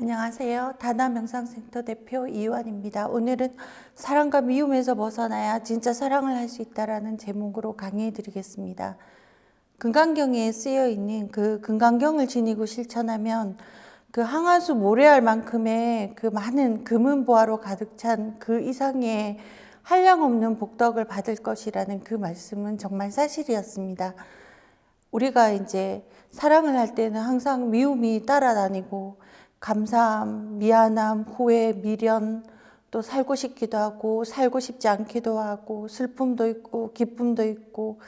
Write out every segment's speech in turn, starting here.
안녕하세요. 다나 명상센터 대표 이완입니다. 오늘은 사랑과 미움에서 벗어나야 진짜 사랑을 할 수 있다라는 제목으로 강의해 드리겠습니다. 금강경에 쓰여 있는 그 금강경을 지니고 실천하면 그 항아수 모래알 만큼의 그 많은 금은 보화로 가득 찬 그 이상의 한량 없는 복덕을 받을 것이라는 그 말씀은 정말 사실이었습니다. 우리가 이제 사랑을 할 때는 항상 미움이 따라다니고 감사함, 미안함, 후회, 미련 또 살고 싶기도 하고 살고 싶지 않기도 하고 슬픔도 있고 기쁨도 있고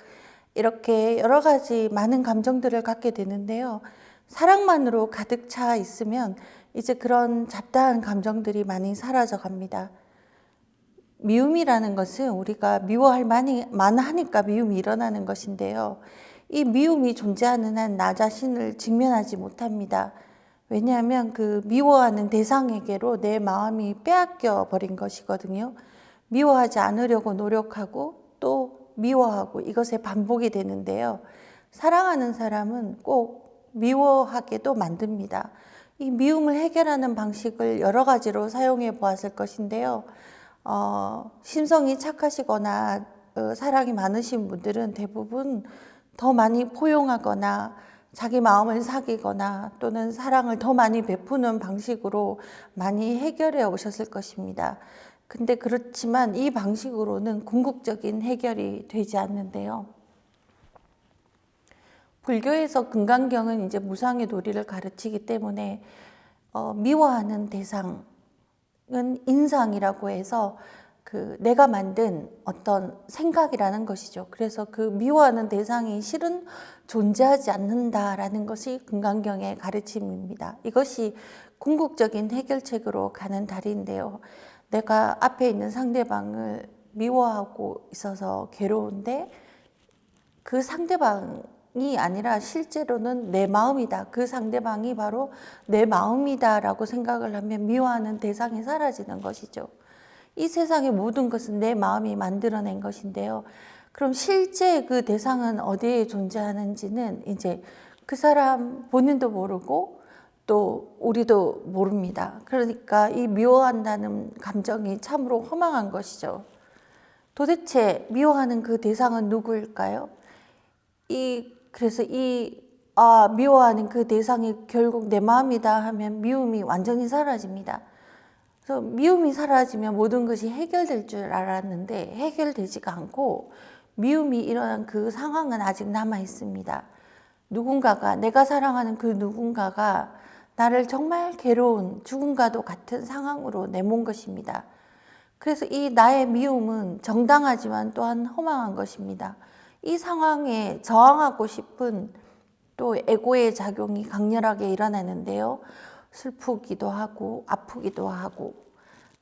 이렇게 여러 가지 많은 감정들을 갖게 되는데요. 사랑만으로 가득 차 있으면 이제 그런 잡다한 감정들이 많이 사라져 갑니다. 미움이라는 것은 우리가 미워할 만이 많하니까 미움이 일어나는 것인데요. 이 미움이 존재하는 한 나 자신을 직면하지 못합니다. 왜냐하면 그 미워하는 대상에게로 내 마음이 빼앗겨 버린 것이거든요. 미워하지 않으려고 노력하고 또 미워하고 이것의 반복이 되는데요. 사랑하는 사람은 꼭 미워하게도 만듭니다. 이 미움을 해결하는 방식을 여러 가지로 사용해 보았을 것인데요. 어, 심성이 착하시거나 어, 사랑이 많으신 분들은 대부분 더 많이 포용하거나 자기 마음을 사귀거나 또는 사랑을 더 많이 베푸는 방식으로 많이 해결해 오셨을 것입니다. 근데 그렇지만 이 방식으로는 궁극적인 해결이 되지 않는데요. 불교에서 금강경은 이제 무상의 도리를 가르치기 때문에 어, 미워하는 대상은 인상이라고 해서 그 내가 만든 어떤 생각이라는 것이죠. 그래서 그 미워하는 대상이 실은 존재하지 않는다라는 것이 금강경의 가르침입니다. 이것이 궁극적인 해결책으로 가는 다리인데요. 내가 앞에 있는 상대방을 미워하고 있어서 괴로운데 그 상대방이 아니라 실제로는 내 마음이다. 그 상대방이 바로 내 마음이다라고 생각을 하면 미워하는 대상이 사라지는 것이죠. 이 세상의 모든 것은 내 마음이 만들어낸 것인데요. 그럼 실제 그 대상은 어디에 존재하는지는 이제 그 사람 본인도 모르고 또 우리도 모릅니다. 그러니까 이 미워한다는 감정이 참으로 허망한 것이죠. 도대체 미워하는 그 대상은 누구일까요? 이 그래서 이 아, 미워하는 그 대상이 결국 내 마음이다 하면 미움이 완전히 사라집니다. 그래서 미움이 사라지면 모든 것이 해결될 줄 알았는데 해결되지가 않고 미움이 일어난 그 상황은 아직 남아 있습니다. 누군가가 내가 사랑하는 그 누군가가 나를 정말 괴로운 죽음과도 같은 상황으로 내몬 것입니다. 그래서 이 나의 미움은 정당하지만 또한 허망한 것입니다. 이 상황에 저항하고 싶은 또 에고의 작용이 강렬하게 일어나는데요. 슬프기도 하고 아프기도 하고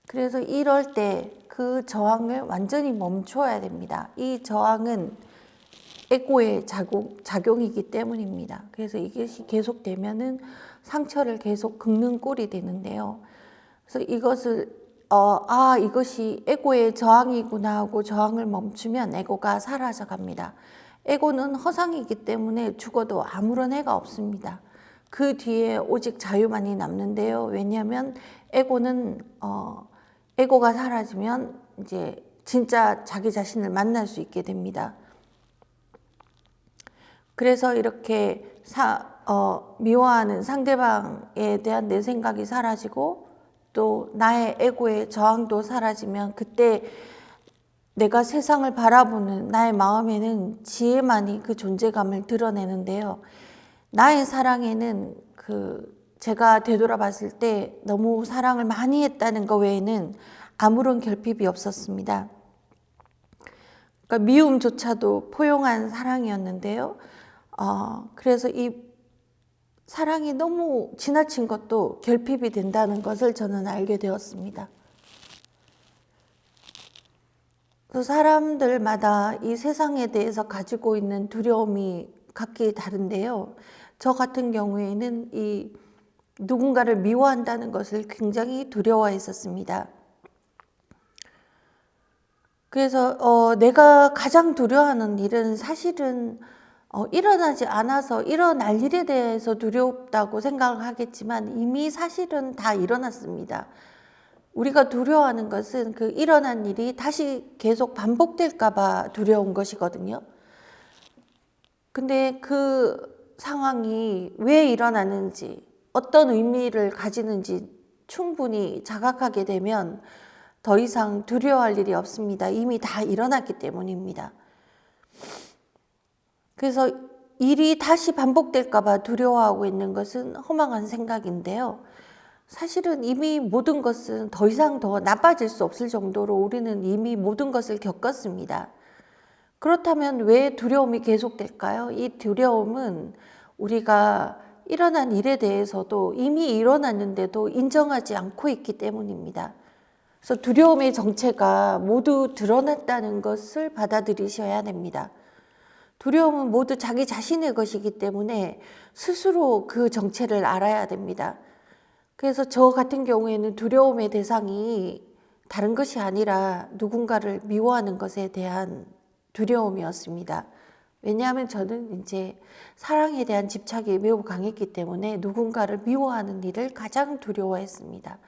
그래서 이럴 때 그 저항을 완전히 멈춰야 됩니다. 이 저항은 에고의 작용, 작용 이기 때문입니다. 그래서 이것이 계속되면은 상처를 계속 긁는 꼴이 되는데요. 그래서 이것을 어, 아 이것이 에고의 저항이구나 하고 저항을 멈추면 에고가 사라져 갑니다. 에고는 허상이기 때문에 죽어도 아무런 해가 없습니다. 그 뒤에 오직 자유만이 남는데요. 왜냐하면 에고는 어, 에고가 사라지면 이제 진짜 자기 자신을 만날 수 있게 됩니다. 그래서 이렇게 사, 어, 미워하는 상대방에 대한 내 생각이 사라지고 또 나의 에고의 저항도 사라지면 그때 내가 세상을 바라보는 나의 마음에는 지혜만이 그 존재감을 드러내는데요. 나의 사랑에는 그 제가 되돌아봤을 때 너무 사랑을 많이 했다는 것 외에는 아무런 결핍이 없었습니다. 그러니까 미움조차도 포용한 사랑이었는데요. 어, 그래서 이 사랑이 너무 지나친 것도 결핍이 된다는 것을 저는 알게 되었습니다. 그 사람들마다 이 세상에 대해서 가지고 있는 두려움이 각기 다른데요. 저 같은 경우에는 이 누군가를 미워한다는 것을 굉장히 두려워했었습니다. 그래서 어, 내가 가장 두려워하는 일은 사실은 어, 일어나지 않아서 일어날 일에 대해서 두렵다고 생각하겠지만 이미 사실은 다 일어났습니다. 우리가 두려워하는 것은 그 일어난 일이 다시 계속 반복될까봐 두려운 것이거든요. 근데 그 상황이 왜 일어나는지, 어떤 의미를 가지는지 충분히 자각하게 되면 더 이상 두려워할 일이 없습니다. 이미 다 일어났기 때문입니다. 그래서 일이 다시 반복될까봐 두려워하고 있는 것은 허망한 생각인데요. 사실은 이미 모든 것은 더 이상 더 나빠질 수 없을 정도로 우리는 이미 모든 것을 겪었습니다. 그렇다면 왜 두려움이 계속될까요? 이 두려움은 우리가 일어난 일에 대해서도 이미 일어났는데도 인정하지 않고 있기 때문입니다. 그래서 두려움의 정체가 모두 드러났다는 것을 받아들이셔야 됩니다. 두려움은 모두 자기 자신의 것이기 때문에 스스로 그 정체를 알아야 됩니다. 그래서 저 같은 경우에는 두려움의 대상이 다른 것이 아니라 누군가를 미워하는 것에 대한 두려움이었습니다. 왜냐하면 저는 이제 사랑에 대한 집착이 매우 강했기 때문에 누군가를 미워하는 일을 가장 두려워했습니다.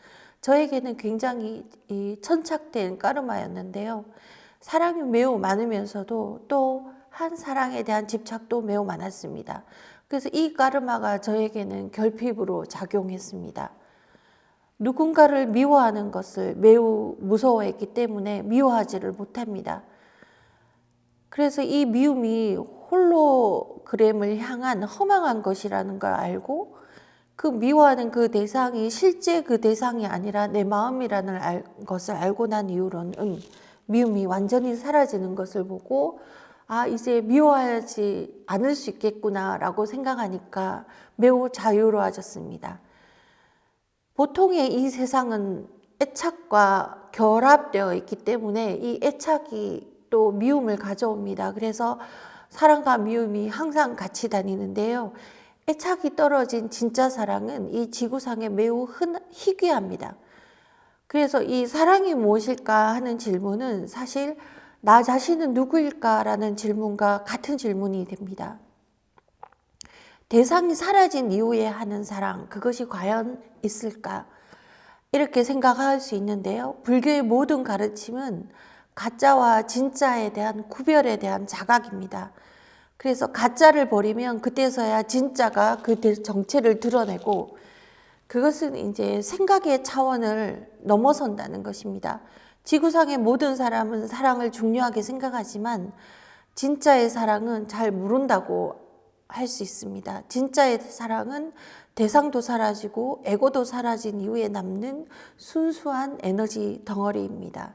저에게는 굉장히 이 천착된 까르마였는데요. 사랑이 매우 많으면서도 또 한 사랑에 대한 집착도 매우 많았습니다. 그래서 이 까르마가 저에게는 결핍으로 작용했습니다. 누군가를 미워하는 것을 매우 무서워했기 때문에 미워하지를 못합니다. 그래서 이 미움이 홀로그램을 향한 허망한 것이라는 걸 알고 그 미워하는 그 대상이 실제 그 대상이 아니라 내 마음이라는 알, 것을 알고 난 이후로는 미움이 완전히 사라지는 것을 보고 아, 이제 미워하지 않을 수 있겠구나라고 생각하니까 매우 자유로워졌습니다. 보통의 이 세상은 애착과 결합되어 있기 때문에 이 애착이 또 미움을 가져옵니다. 그래서 사랑과 미움이 항상 같이 다니는데요. 애착이 떨어진 진짜 사랑은 이 지구상에 매우 흔, 희귀합니다. 그래서 이 사랑이 무엇일까 하는 질문은 사실 나 자신은 누구일까라는 질문과 같은 질문이 됩니다. 대상이 사라진 이후에 하는 사랑, 그것이 과연 있을까? 이렇게 생각할 수 있는데요. 불교의 모든 가르침은 가짜와 진짜에 대한 구별에 대한 자각입니다. 그래서 가짜를 버리면 그때서야 진짜가 그 정체를 드러내고 그것은 이제 생각의 차원을 넘어선다는 것입니다. 지구상의 모든 사람은 사랑을 중요하게 생각하지만 진짜의 사랑은 잘 모른다고 할 수 있습니다. 진짜의 사랑은 대상도 사라지고 에고도 사라진 이후에 남는 순수한 에너지 덩어리입니다.